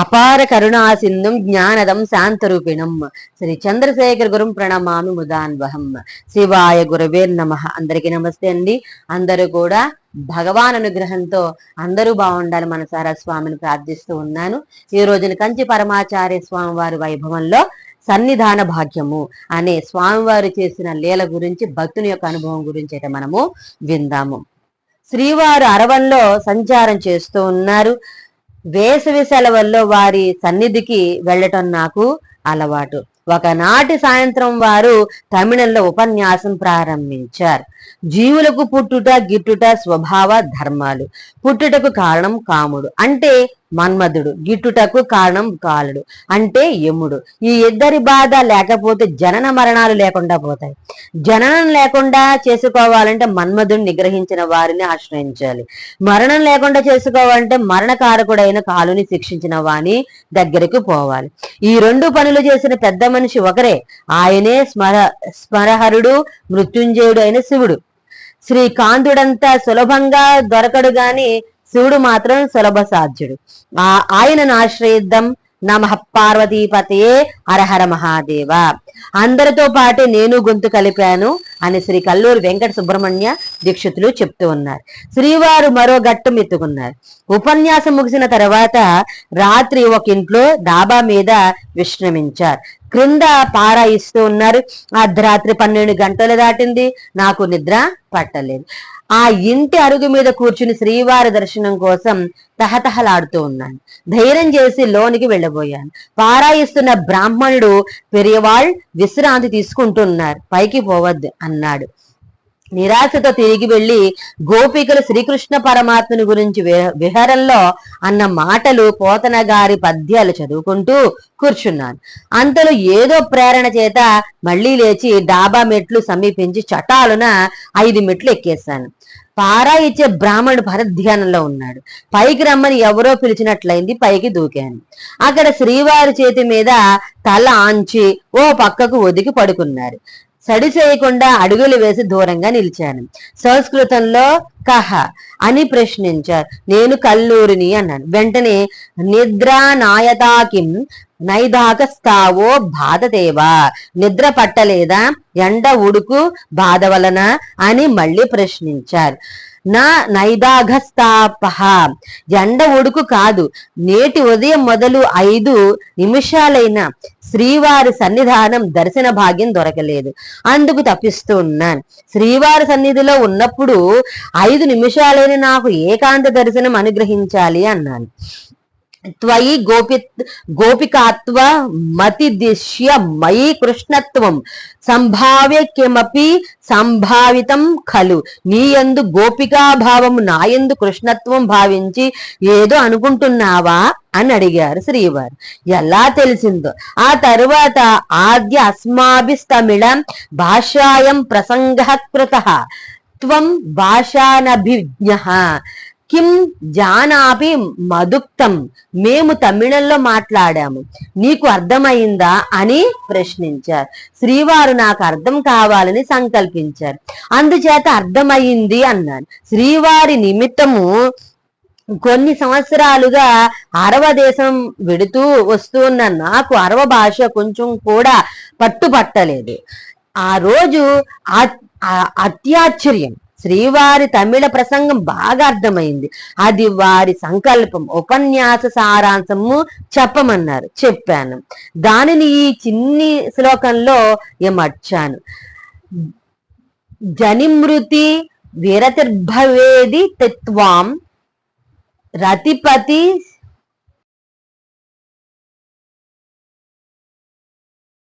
అపార కరుణాసింధం జ్ఞానదం శాంతరూపిణం. శ్రీ చంద్రశేఖర్ గురం ప్రణమామి ముదాన్వహం. శివాయ గురవే నమ. అందరికీ నమస్తే అండి. అందరూ కూడా భగవాన్ అనుగ్రహంతో అందరూ బాగుండాలి మనసారా స్వామిని ప్రార్థిస్తూ ఉన్నాను. ఈ రోజున కంచి పరమాచార్య స్వామి వారి వైభవంలో సన్నిధాన భాగ్యము అనే స్వామివారు చేసిన లీల గురించి భక్తుని యొక్క అనుభవం గురించి అయితే మనము విందాము. శ్రీవారు అరవంలో సంచారం చేస్తూ ఉన్నారు. వేసవి సెలవుల్లో వారి సన్నిధికి వెళ్ళటం నాకు అలవాటు. ఒకనాటి సాయంత్రం వారు తమిళంలో ఉపన్యాసం ప్రారంభించారు. జీవులకు పుట్టుట గిట్టుట స్వభావ ధర్మాలు. పుట్టుటకు కారణం కాముడు అంటే మన్మధుడు. గిట్టుటకు కారణం కాలుడు అంటే యముడు. ఈ ఇద్దరి బాధ లేకపోతే జనన మరణాలు లేకుండా పోతాయి. జననం లేకుండా చేసుకోవాలంటే మన్మధుడిని నిగ్రహించిన వారిని ఆశ్రయించాలి. మరణం లేకుండా చేసుకోవాలంటే మరణకారకుడైన కాలుని శిక్షించిన వాని దగ్గరకు పోవాలి. ఈ రెండు పనులు చేసిన పెద్ద మనిషి ఒకరే. ఆయనే స్మర స్మరహరుడు మృత్యుంజయుడు అయిన శివుడు. శ్రీకాంతుడంతా సులభంగా దొరకడు గాని శివుడు మాత్రం సులభ సాధ్యుడు ఆ ఆయనను ఆశ్రయిద్దాం నమ పార్వతీపతయే హరహర మహాదేవ. అందరితో పాటే నేను గొంతు కలిపాను అని శ్రీ కల్లూరు వెంకట సుబ్రహ్మణ్య దీక్షితులు చెప్తూ ఉన్నారు. శ్రీవారు మరో గట్టం ఎత్తుకున్నారు. ఉపన్యాసం ముగిసిన తర్వాత రాత్రి ఒక ఇంట్లో డాబా మీద విశ్రమించారు. క్రింద పారాయిస్తూ ఉన్నారు. అర్ధరాత్రి పన్నెండు గంటలు దాటింది. నాకు నిద్ర పట్టలేదు. ఆ ఇంటి అరుగు మీద కూర్చుని శ్రీవారి దర్శనం కోసం తహతహలాడుతూ ఉన్నాను. ధైర్యం చేసి లోనికి వెళ్ళబోయాను. పారాయిస్తున్న బ్రాహ్మణుడు పెరియవాళ్ విశ్రాంతి తీసుకుంటున్నారు. పైకి పోవద్దు అన్నాడు. నిరాశతో తిరిగి వెళ్ళి గోపికలు శ్రీకృష్ణ పరమాత్మని గురించి విహరంలో విహారంలో అన్న మాటలు పోతన గారి పద్యాలు చదువుకుంటూ కూర్చున్నాను. అంతలో ఏదో ప్రేరణ చేత మళ్ళీ లేచి డాబా మెట్లు సమీపించి చటాలున ఐదు మెట్లు ఎక్కేశాను. పారా ఇచ్చే బ్రాహ్మణుడు భరధ్యానంలో ఉన్నాడు. పైకి రమ్మని ఎవరో పిలిచినట్లయింది పైకి దూకాను. అక్కడ శ్రీవారి చేతి మీద తల ఆంచి ఓ పక్కకు ఒదిగి పడుకున్నారు. సడి చేయకుండా అడుగులు వేసి దూరంగా నిలిచాను. సంస్కృతంలో కహ అని ప్రశ్నించారు. నేను కల్లూరిని అన్నాను. వెంటనే నిద్రా నాయతాకిం నైదాక స్థావో బాధదేవా? నిద్ర పట్టలేదా? ఎండ ఉడుకు బాధ వలన? అని మళ్ళీ ప్రశ్నించారు. నా నైదాఘస్తాపహ ఎండ ఉడుకు కాదు. నేటి ఉదయం మొదలు ఐదు నిమిషాలైన శ్రీవారి సన్నిధానం దర్శన భాగ్యం దొరకలేదు. అందుకు తప్పిస్తూ ఉన్నాను. శ్రీవారి సన్నిధిలో ఉన్నప్పుడు ఐదు నిమిషాలైన నాకు ఏకాంత దర్శనం అనుగ్రహించాలి అన్నాను. త్వయి గోపి గోపికాత్వ మతి దిశ్య మయి కృష్ణత్వం సంభావ్య కిమపి సంభావితం ఖలు. నీయందు గోపికాభావము నాయందు కృష్ణత్వం భావించి ఏదో అనుకుంటున్నావా అని అడిగారు శ్రీవారు. ఎలా తెలిసిందో. ఆ తరువాత ఆద్య అస్మాభిస్తమిళ భాషాయం ప్రసంగ కృత. త్వం భాషానభిజ్ఞ. కిం జానాపి మదుక్తం. మేము తమిళంలో మాట్లాడాము. నీకు అర్థమైందా అని ప్రశ్నించారు. శ్రీవారు నాకు అర్థం కావాలని సంకల్పించారు. అందుచేత అర్థమైంది అన్నాను శ్రీవారి నిమిత్తము కొన్ని సంవత్సరాలుగా అరవ దేశం వెడుతూ వస్తూ ఉన్న నాకు అరవ భాష కొంచెం కూడా పట్టుపట్టలేదు. ఆ రోజు ఆ- అత్యాశ్చర్యం. శ్రీవారి తమిళ ప్రసంగం బాగా అర్థమైంది. అది వారి సంకల్పం. ఉపన్యాస సారాంశము చెప్పమన్నారు. చెప్పాను. దానిని ఈ చిన్ని శ్లోకంలో ఏమర్చాను. జనిమృతి విరతిర్భవేది తత్వాం రతిపతి